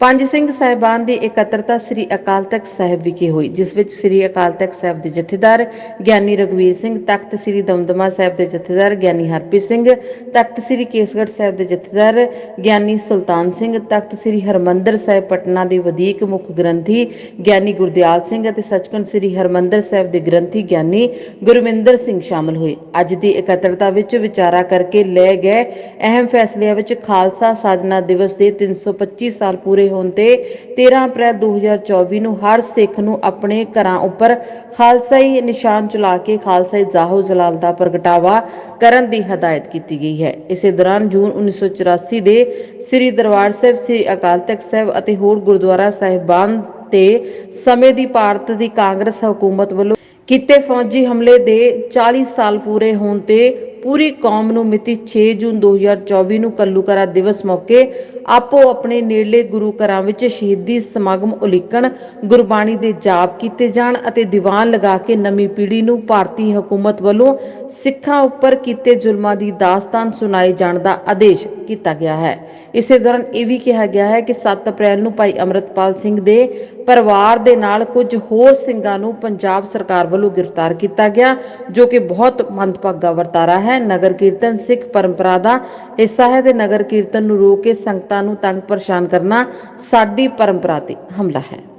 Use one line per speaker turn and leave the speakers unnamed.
ਪੰਜ ਸਿੰਘ ਸਾਹਿਬਾਨ ਦੀ ਇਕੱਤਰਤਾ ਸ੍ਰੀ ਅਕਾਲ ਤਖਤ ਸਾਹਿਬ ਵਿਖੇ ਹੋਈ, ਜਿਸ ਵਿੱਚ ਸ੍ਰੀ ਅਕਾਲ ਤਖਤ ਸਾਹਿਬ ਦੇ ਜਥੇਦਾਰ ਗਿਆਨੀ ਰਘਵੀਰ ਸਿੰਘ, ਤਖਤ ਸ੍ਰੀ ਦਮਦਮਾ ਸਾਹਿਬ ਦੇ ਜਥੇਦਾਰ ਗਿਆਨੀ ਹਰਪ੍ਰੀਤ ਸਿੰਘ, ਤਖਤ ਸ੍ਰੀ ਕੇਸਗੜ੍ਹ ਸਾਹਿਬ ਦੇ ਜਥੇਦਾਰ ਗਿਆਨੀ ਸੁਲਤਾਨ ਸਿੰਘ, ਤਖਤ ਸ੍ਰੀ ਹਰਮੰਦਰ ਸਾਹਿਬ ਪਟਨਾ ਦੇ ਵਧੀਕ ਮੁੱਖ ਗ੍ਰੰਥੀ ਗਿਆਨੀ ਗੁਰਦਿਆਲ ਸਿੰਘ ਅਤੇ ਸੱਚਖੰਡ ਸ੍ਰੀ ਹਰਮੰਦਰ ਸਾਹਿਬ ਦੇ ਗ੍ਰੰਥੀ ਗਿਆਨੀ ਗੁਰਵਿੰਦਰ ਸਿੰਘ ਸ਼ਾਮਲ ਹੋਏ। ਅੱਜ ਦੀ ਇਕੱਤਰਤਾ ਵਿੱਚ ਵਿਚਾਰਾ ਕਰਕੇ ਲਏ ਗਏ ਅਹਿਮ ਫੈਸਲਿਆਂ ਵਿੱਚ ਖਾਲਸਾ ਸਾਜਨਾ ਦਿਵਸ ਦੇ 325 ਸਾਲ ਪੂਰੇ ਹੋਣ ਤੇ 13 ਅਪ੍ਰੈਲ 2024 ਨੂੰ ਹਰ ਸਿੱਖ ਨੂੰ ਆਪਣੇ ਘਰਾਂ ਉੱਪਰ ਖਾਲਸਾਈ ਨਿਸ਼ਾਨ ਚਲਾ ਕੇ ਖਾਲਸਾਈ ਜ਼ਾਹੋ ਜਲਾਲ ਦਾ ਪ੍ਰਗਟਾਵਾ ਕਰਨ ਦੀ ਹਦਾਇਤ ਕੀਤੀ ਗਈ ਹੈ। ਇਸੇ ਦੌਰਾਨ ਜੂਨ 1984 ਦੇ ਸ੍ਰੀ ਦਰਬਾਰ ਸਾਹਿਬ, ਸ੍ਰੀ ਅਕਾਲ ਤਖਤ ਸਾਹਿਬ ਅਤੇ ਹੋਰ ਗੁਰਦੁਆਰਾ ਸਾਹਿਬਾਨ ਤੇ ਸਮੇਂ ਦੀ ਭਾਰਤ ਦੀ ਕਾਂਗਰਸ ਹਕੂਮਤ ਵੱਲੋਂ ਕੀਤੇ ਫੌਜੀ ਹਮਲੇ ਦੇ 40 ਸਾਲ ਪੂਰੇ ਹੋਣ ਤੇ ਪੂਰੀ ਕੌਮ ਨੂੰ ਮਿਤੀ 6 ਜੂਨ 2024 ਨੂੰ ਕੱਲੂਕਰਾ ਦਿਵਸ ਮੌਕੇ ਆਪੋ ਆਪਣੇ ਨੇੜਲੇ ਗੁਰੂ ਘਰਾਂ ਵਿੱਚ ਸ਼ਹੀਦੀ ਸਮਾਗਮ ਉਲੀਕਣ, ਗੁਰਬਾਣੀ ਦੇ ਜਾਪ ਕੀਤੇ ਜਾਣ ਅਤੇ ਦੀਵਾਨ ਲਗਾ ਕੇ ਨਵੀਂ ਪੀੜ੍ਹੀ ਨੂੰ ਭਾਰਤੀ ਹਕੂਮਤ ਵੱਲੋਂ ਸਿੱਖਾਂ ਉੱਪਰ ਕੀਤੇ ਜ਼ੁਲਮਾਂ ਦੀ ਦਾਸਤਾਨ ਸੁਣਾਏ ਜਾਣ ਦਾ ਆਦੇਸ਼ ਕੀਤਾ ਗਿਆ ਹੈ। ਇਸੇ ਦੌਰਾਨ ਇਹ ਵੀ ਕਿਹਾ ਗਿਆ ਹੈ ਕਿ 7 ਅਪ੍ਰੈਲ ਨੂੰ ਭਾਈ ਅਮਰਤਪਾਲ ਸਿੰਘ ਦੇ ਪਰਿਵਾਰ ਦੇ ਨਾਲ ਕੁਝ ਹੋਰ ਸਿੰਘਾਂ ਨੂੰ ਪੰਜਾਬ ਸਰਕਾਰ ਵੱਲੋਂ ਗ੍ਰਿਫਤਾਰ ਕੀਤਾ ਗਿਆ, ਜੋ ਕਿ ਬਹੁਤ ਮੰਦਭਾਗਾ ਵਰਤਾਰਾ ਹੈ। ਨਗਰ ਕੀਰਤਨ ਸਿੱਖ ਪਰੰਪਰਾ ਦਾ ਹਿੱਸਾ ਹੈ ਤੇ ਨਗਰ ਕੀਰਤਨ ਨੂੰ ਰੋਕ ਕੇ ਸੰਗਤਾਂ ਨੂੰ ਤੰਗ ਪਰੇਸ਼ਾਨ ਕਰਨਾ ਸਾਡੀ ਪਰੰਪਰਾ ਤੇ ਹਮਲਾ ਹੈ।